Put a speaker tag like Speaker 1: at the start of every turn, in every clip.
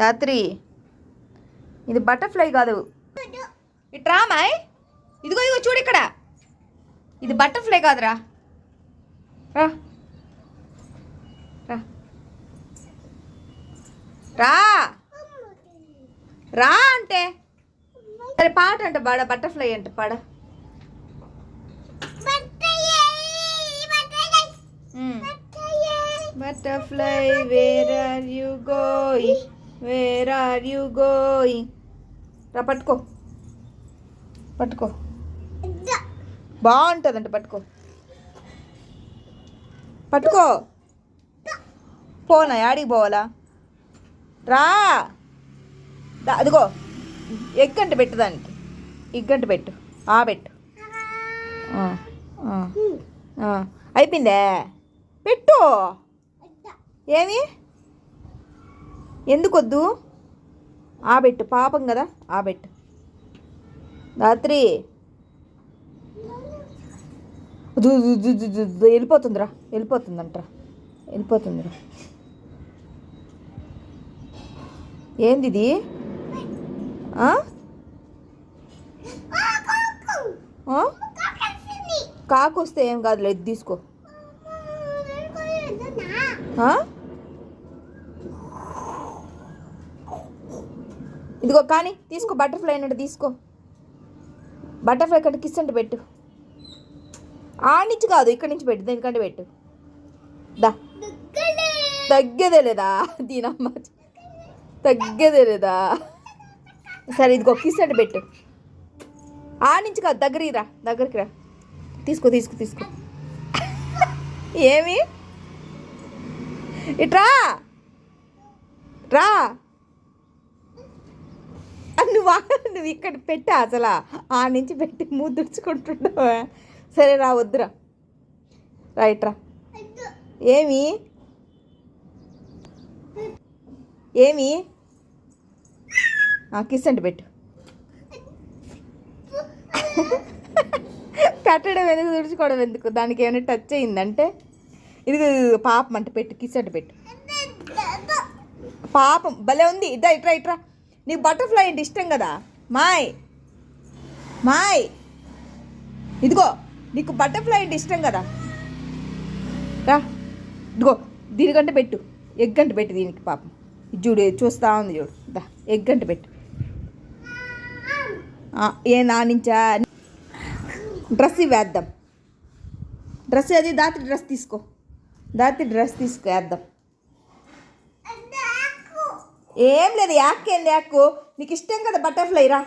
Speaker 1: రాత్రి. ఇది బటర్ఫ్లై కాదు. ఇట్రా మాయ్. ఇదిగో ఇదిగో చూడు ఇక్కడ. ఇది బటర్ఫ్లై కాదురా. రా. రా. రా. రా అంటే. సరే పాట అంట పాడ బటర్ఫ్లై అంట పాడ. Butterfly. Where are you going where are you going రా పట్టుకో. పట్టుకో. బాగుంటుందంట పట్టుకో. పట్టుకో. పోనా యాడికి పోవాలా? రా. అదిగో. ఎగ్గంట పెట్టు. దానికి ఎగ్గంట పెట్టు. ఆ పెట్టు. అయిపోయిందే? పెట్టు. ఏమి? ఎందుకొద్దు ఆబెట్టు పాపం కదా ఆబెట్టు రాత్రి వెళ్ళిపోతుందిరా వెళ్ళిపోతుందంట్రా వెళ్ళిపోతుందిరా ఏంది ఇది కాకు వస్తే ఏం కాదులే ఇది తీసుకో ఇదిగో కానీ తీసుకో బటర్ఫ్లై అంటే తీసుకో. బటర్ఫ్లై కంటే కిస్ అంటే పెట్టు. ఆ నుంచి కాదు ఇక్కడి నుంచి పెట్టు దేనికంటే పెట్టు. దా. తగ్గేదే లేదా? దీనమ్మ. తగ్గేదే లేదా? సరే ఇదిగో కిస్ అంటే పెట్టు. ఆ నుంచి కాదు దగ్గరికి రా దగ్గరికి రా. తీసుకో తీసుకో తీసుకో. ఏమి? ఇట్రా రా. నువ్వు? నువ్వు ఇక్కడ పెట్టా అసలు. ఆ నుంచి పెట్టి ముద్దుడుచుకుంటున్నావా సరే రా వద్దురా. రైట్ రా. ఏమి? ఏమి? కిస్ అంటే పెట్టు. పెట్టడం ఎందుకు తుడుచుకోవడం ఎందుకు? దానికి ఏమైనా టచ్ అయిందంటే? ఇది పాపం అంటే పెట్టు కిస్ అంటే పెట్టు. పాపం భలే ఉంది. ఇదా ఇట్రా ఇట్రా నీకు బటర్ఫ్లై అంటే ఇష్టం కదా? మాయ్. మాయ్. ఇదిగో నీకు బటర్ఫ్లై అంటే ఇష్టం కదా? రా ఇదిగో దీనికంటే పెట్టు. ఎగ్ అంటే పెట్టు దీనికి పాపం. ఇది చూడు చూస్తా ఉంది చూడు. దా ఎగ్ అంటే పెట్టు. ఏ నానించా డ్రెస్ వేద్దాం. డ్రెస్ అది దాతి డ్రెస్ తీసుకో. దాతి డ్రెస్ తీసుకో వేద్దాం. ఏం లేదు యాక్కేంది యాక్కు? నీకు ఇష్టం కదా బటర్ఫ్లై రా.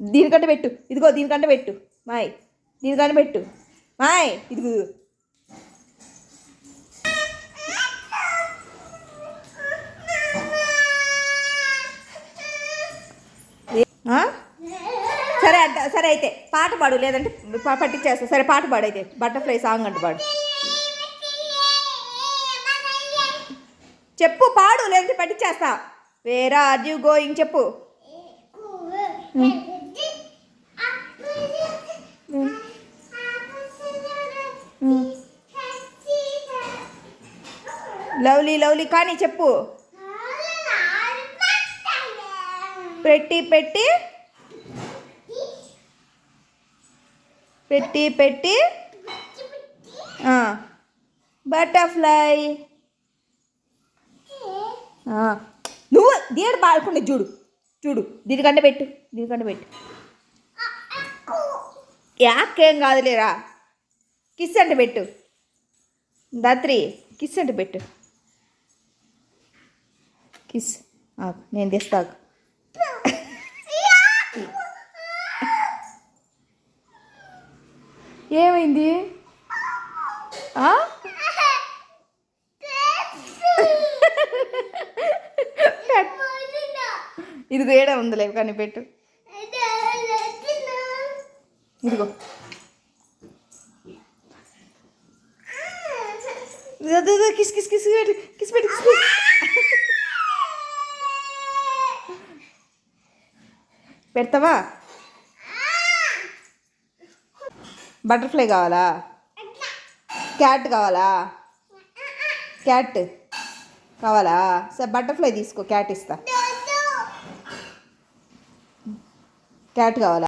Speaker 1: దీనికంటే పెట్టు. ఇదిగో దీనికంటే పెట్టు. మాయ్. దీనికంటే పెట్టు. మాయ్. ఇదిగో. ఆ? సరే అంట సరే అయితే పాట పాడు లేదంటే పట్టించేస్తా. సరే పాట పాడు అయితే. బటర్ఫ్లై సాంగ్ అంట పాడు. చెప్పు పాడు లేదంటే పట్టించేస్తా. వేరే ఆర్ యూ గోయింగ్ చెప్పు. లవ్లీ లవ్లీ కానీ చెప్పు. పెట్టి పెట్టి. పెట్టి పెట్టి. బటర్ఫ్లై. నువ్వు దీడు పాడుకుంటే చూడు. చూడు. దీనికంటే పెట్టు. దీనికంటే పెట్టు. యాకేం కాదులేరా. కిస్ అంటే పెట్టు. దాత్రి కిస్ అంటే పెట్టు. కిస్. ఆగు, నేను తెస్తాకు ఏమైంది? ఆ? ఇదిగో ఏడా ఉందిలే కానీ పెట్టు ఇదిగో ఇదిగో, కిస్ కిస్ కిస్ పెట్టు కిస్ పెట్టు కిస్ పెట్టు. పెడతావా? బటర్ఫ్లై కావాలా? క్యాట్ కావాలా? క్యాట్. కావాలా? సరే బటర్ఫ్లై తీసుకో క్యాట్ ఇస్తా. క్యాట్ కావాలా?